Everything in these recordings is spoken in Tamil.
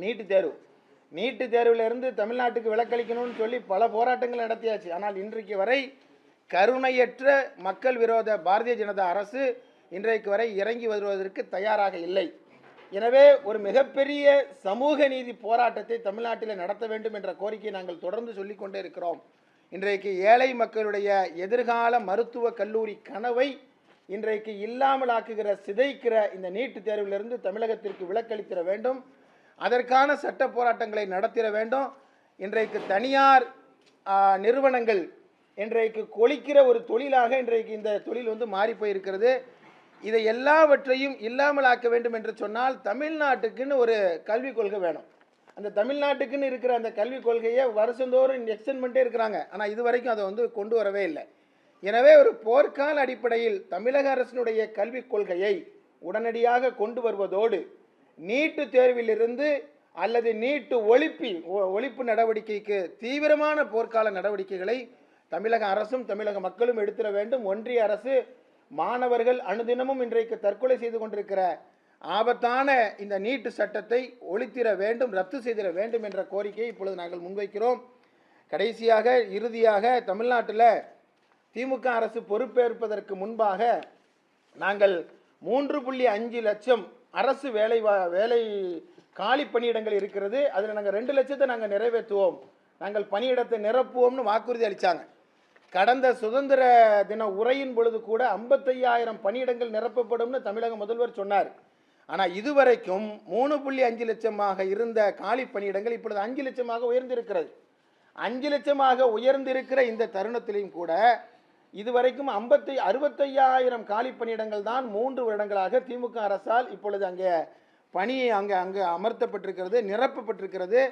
நீட்டு தேர்வு. நீட்டு தேர்விலிருந்து தமிழ்நாட்டுக்கு விலக்களிக்கணும்னு சொல்லி பல போராட்டங்கள் நடத்தியாச்சு. ஆனால் இன்றைக்கு வரை கருணையற்ற மக்கள் விரோத பாரதிய ஜனதா அரசு இன்றைக்கு வரை இறங்கி வருவதற்கு தயாராக இல்லை. எனவே ஒரு மிகப்பெரிய சமூக நீதி போராட்டத்தை தமிழ்நாட்டில் நடத்த வேண்டும் என்ற கோரிக்கையை நாங்கள் தொடர்ந்து சொல்லிக்கொண்டே இருக்கிறோம். இன்றைக்கு ஏழை மக்களுடைய எதிர்கால மருத்துவ கல்லூரி கனவை இன்றைக்கு இல்லாமலாக்குகிற சிதைக்கிற இந்த நீட்டு தேர்விலிருந்து தமிழகத்திற்கு விலக்களித்திட வேண்டும். அதற்கான சட்ட போராட்டங்களை நடத்திட வேண்டும். இன்றைக்கு தனியார் நிறுவனங்கள் இன்றைக்கு கொளிக்கிற ஒரு தொழிலாக இன்றைக்கு இந்த தொழில் வந்து மாறி போயிருக்கிறது. இதை எல்லாவற்றையும் இல்லாமலாக்க வேண்டும் என்று சொன்னால் தமிழ்நாட்டுக்குன்னு ஒரு கல்விக் கொள்கை வேணும். அந்த தமிழ்நாட்டுக்குன்னு இருக்கிற அந்த கல்விக் கொள்கையை வருஷந்தோறும் எக்ஸ்டென்ட் பண்ணிட்டே இருக்கிறாங்க. ஆனால் இது வரைக்கும் அதை வந்து கொண்டு வரவே இல்லை. எனவே ஒரு போர்க்கால அடிப்படையில் தமிழக அரசினுடைய கல்விக் கொள்கையை உடனடியாக கொண்டு வருவதோடு நீட்டு தேர்விலிருந்து அல்லது நீட்டு ஒழிப்பி ஒ- ஒழிப்பு நடவடிக்கைக்கு தீவிரமான போர்க்கால நடவடிக்கைகளை தமிழக அரசும் தமிழக மக்களும் எடுத்துட வேண்டும். ஒன்றிய அரசு மாணவர்கள் அனுதினமும் இன்றைக்கு தற்கொலை செய்து கொண்டிருக்கிற ஆபத்தான இந்த நீட்டு சட்டத்தை ஒழித்திட வேண்டும் ரத்து செய்திட வேண்டும் என்ற கோரிக்கையை இப்பொழுது நாங்கள் முன்வைக்கிறோம். கடைசியாக இறுதியாக தமிழ்நாட்டில் திமுக அரசு பொறுப்பேற்பதற்கு முன்பாக நாங்கள் மூன்று புள்ளி அஞ்சு லட்சம் அரசு வேலை வா- வேலை காலி பணியிடங்கள் இருக்கிறது. அதில் நாங்கள் ரெண்டு லட்சத்தை நாங்கள் நிறைவேற்றுவோம். நாங்கள் பணியிடத்தை நிரப்புவோம்னு வாக்குறுதி அளித்தாங்க கடந்த சுதந்திர தின உரையின் பொழுது கூட ஐம்பத்தையாயிரம் பணியிடங்கள் நிரப்பப்படும்னு தமிழக முதல்வர் சொன்னார். ஆனால் இதுவரைக்கும் மூணு புள்ளி அஞ்சு லட்சமாக இருந்த காலி பணியிடங்கள் இப்பொழுது அஞ்சு லட்சமாக உயர்ந்திருக்கிறது. அஞ்சு லட்சமாக உயர்ந்திருக்கிற இந்த தருணத்திலையும் கூட இதுவரைக்கும் ஐம்பத்தி அறுபத்தையாயிரம் காலி பணியிடங்கள் தான் மூன்று வருடங்களாக திமுக அரசால் இப்பொழுது அங்கே பணியை அங்கே அங்கே அமர்த்தப்பட்டிருக்கிறது நிரப்பப்பட்டிருக்கிறது.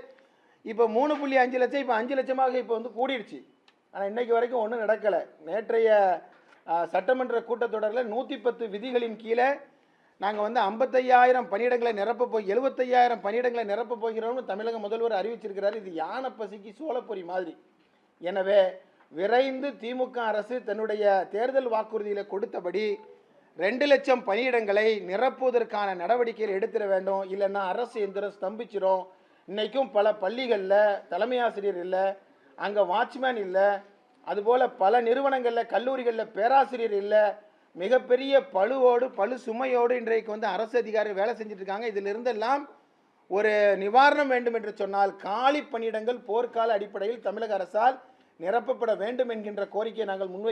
இப்போ மூணு புள்ளி அஞ்சு லட்சம் இப்போ அஞ்சு லட்சமாக இப்போ வந்து கூடிடுச்சு. ஆனால் இன்னைக்கு வரைக்கும் ஒன்றும் நடக்கலை. நேற்றைய சட்டமன்ற கூட்டத்தொடரில் நூற்றி பத்து விதிகளின் கீழே நாங்கள் வந்து ஐம்பத்தையாயிரம் பணியிடங்களை நிரப்ப போய் எழுபத்தையாயிரம் பணியிடங்களை நிரப்ப போகிறோம்னு தமிழக முதல்வர் அறிவிச்சிருக்கிறார். இது யானை பசிக்கு சோளப்பொரி மாதிரி. எனவே விரைந்து திமுக அரசு தன்னுடைய தேர்தல் வாக்குறுதியில் கொடுத்தபடி ரெண்டு லட்சம் பணியிடங்களை நிரப்புவதற்கான நடவடிக்கைகள் எடுத்துட வேண்டும். இல்லைன்னா அரசு எந்திரம் ஸ்தம்பிச்சிடும் இன்றைக்கும் பல பள்ளிகளில் தலைமை ஆசிரியர் இல்லை அங்கே வாட்ச்மேன் இல்லை அதுபோல் பல நிறுவனங்களில் கல்லூரிகளில் பேராசிரியர் இல்லை. மிகப்பெரிய பழுவோடு பழு சுமையோடு இன்றைக்கு வந்து அரசு அதிகாரி வேலை செஞ்சுட்டு இருக்காங்க இதிலிருந்தெல்லாம் ஒரு நிவாரணம் வேண்டும் என்று சொன்னால் காலி பணியிடங்கள் போர்க்கால அடிப்படையில் தமிழக அரசால் நிரப்பப்பட வேண்டும் என்கின்ற கோரிக்கையை நாங்கள் முன்வை